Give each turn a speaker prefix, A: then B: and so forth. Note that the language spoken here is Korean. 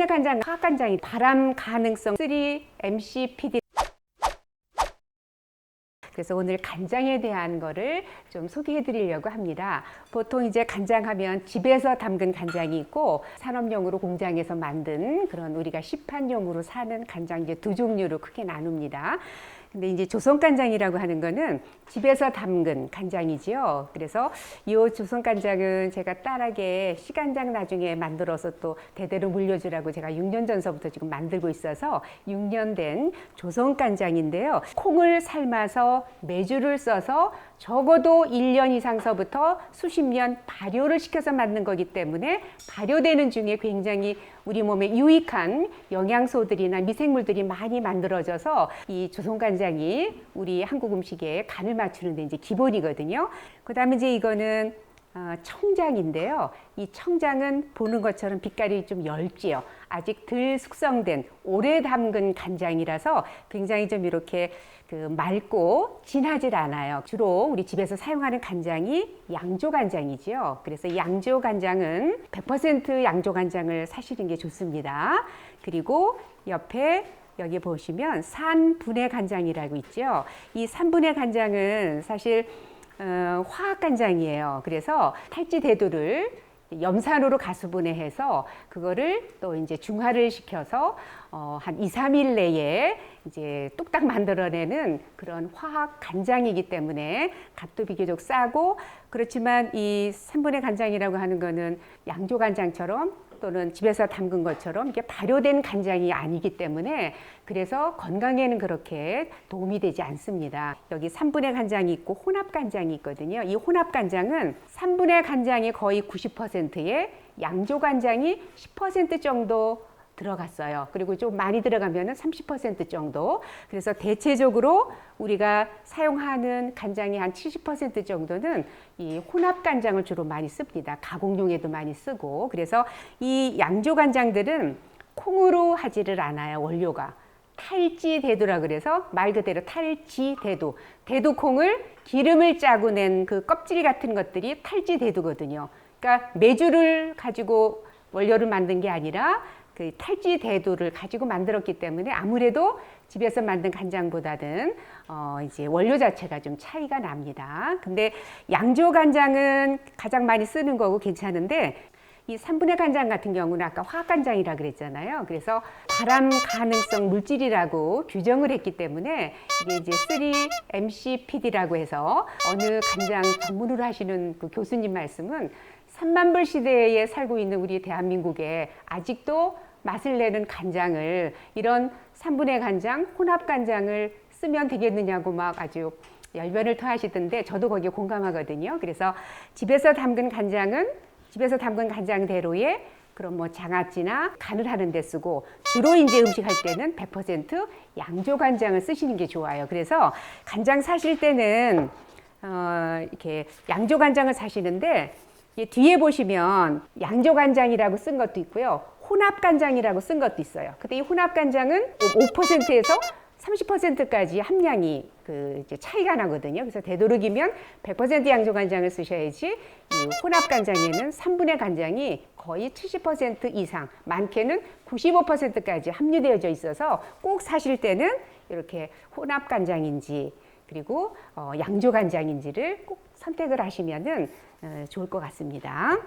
A: 3분의 간장, 화간장이 발암 가능성 3 MCPD 그래서 오늘 간장에 대한 거를 좀 소개해 드리려고 합니다. 보통 이제 간장 하면 집에서 담근 간장이 있고 산업용으로 공장에서 만든 그런 우리가 시판용으로 사는 간장 이제 두 종류로 크게 나눕니다. 근데 이제 조선 간장이라고 하는 거는 집에서 담근 간장이지요. 그래서 이 조선 간장은 제가 딸에게 시간장 나중에 만들어서 또 대대로 물려주라고 제가 6년 전서부터 지금 만들고 있어서 6년 된 조선 간장인데요. 콩을 삶아서 메주를 써서 적어도 1년 이상서부터 수십 년 발효를 시켜서 만든 거기 때문에 발효되는 중에 굉장히 우리 몸에 유익한 영양소들이나 미생물들이 많이 만들어져서 이 조선 간장 이 우리 한국 음식에 간을 맞추는 데 이제 기본이거든요. 그다음에 이제 이거는 어, 청장인데요. 이 청장은 보는 것처럼 빛깔이 좀 엷지요. 아직 덜 숙성된 오래 담근 간장이라서 굉장히 좀 이렇게 그 맑고 진하질 않아요. 주로 우리 집에서 사용하는 간장이 양조 간장이지요. 그래서 이 양조 간장은 100% 양조 간장을 사시는 게 좋습니다. 그리고 옆에 여기 보시면 산분해 간장이라고 있죠. 이 산분해 간장은 사실 어, 화학 간장이에요. 그래서 탈지 대도를 염산으로 가수분해해서 그거를 또 이제 중화를 시켜서 어, 한 2, 3일 내에 이제 뚝딱 만들어내는 그런 화학 간장이기 때문에 값도 비교적 싸고 그렇지만 이 3분의 간장이라고 하는 거는 양조 간장처럼 또는 집에서 담근 것처럼 이게 발효된 간장이 아니기 때문에 그래서 건강에는 그렇게 도움이 되지 않습니다. 여기 3분의 간장이 있고 혼합 간장이 있거든요. 이 혼합 간장은 3분의 간장이 거의 90%에 양조 간장이 10% 정도 들어갔어요. 그리고 좀 많이 들어가면은 30% 정도. 그래서 대체적으로 우리가 사용하는 간장이 한70% 정도는 이 혼합 간장을 주로 많이 씁니다. 가공용에도 많이 쓰고. 그래서 이 양조 간장들은 콩으로 하지를 않아요. 원료가. 탈지 대두라 그래서 말 그대로 탈지 대두. 대두콩을 기름을 짜고 낸 그 껍질 같은 것들이 탈지 대두거든요. 그러니까 메주를 가지고 원료를 만든 게 아니라 그 탈지 대두를 가지고 만들었기 때문에 아무래도 집에서 만든 간장보다는 어 이제 원료 자체가 좀 차이가 납니다. 근데 양조 간장은 가장 많이 쓰는 거고 괜찮은데 이 3분의 간장 같은 경우는 아까 화학 간장이라 그랬잖아요. 그래서 발암 가능성 물질이라고 규정을 했기 때문에 이게 이제 3 MCPD라고 해서 어느 간장 전문으로 하시는 그 교수님 말씀은 3만 불 시대에 살고 있는 우리 대한민국에 아직도 맛을 내는 간장을 이런 3분의 간장, 혼합 간장을 쓰면 되겠느냐고 막 아주 열변을 토하시던데 저도 거기에 공감하거든요. 그래서 집에서 담근 간장은 집에서 담근 간장대로에 그럼 뭐 장아찌나 간을 하는 데 쓰고 주로 이제 음식 할 때는 100% 양조 간장을 쓰시는 게 좋아요. 그래서 간장 사실 때는 어 이렇게 양조 간장을 사시는데 이 뒤에 보시면 양조 간장이라고 쓴 것도 있고요. 혼합 간장이라고 쓴 것도 있어요. 근데 이 혼합 간장은 5%에서 30%까지 함량이 그 이제 차이가 나거든요. 그래서 되도록이면 100% 양조 간장을 쓰셔야지 이 혼합 간장에는 3분의 간장이 거의 70% 이상, 많게는 95%까지 함유되어져 있어서 꼭 사실 때는 이렇게 혼합 간장인지 그리고 어, 양조 간장인지를 꼭 선택을 하시면은 어, 좋을 것 같습니다.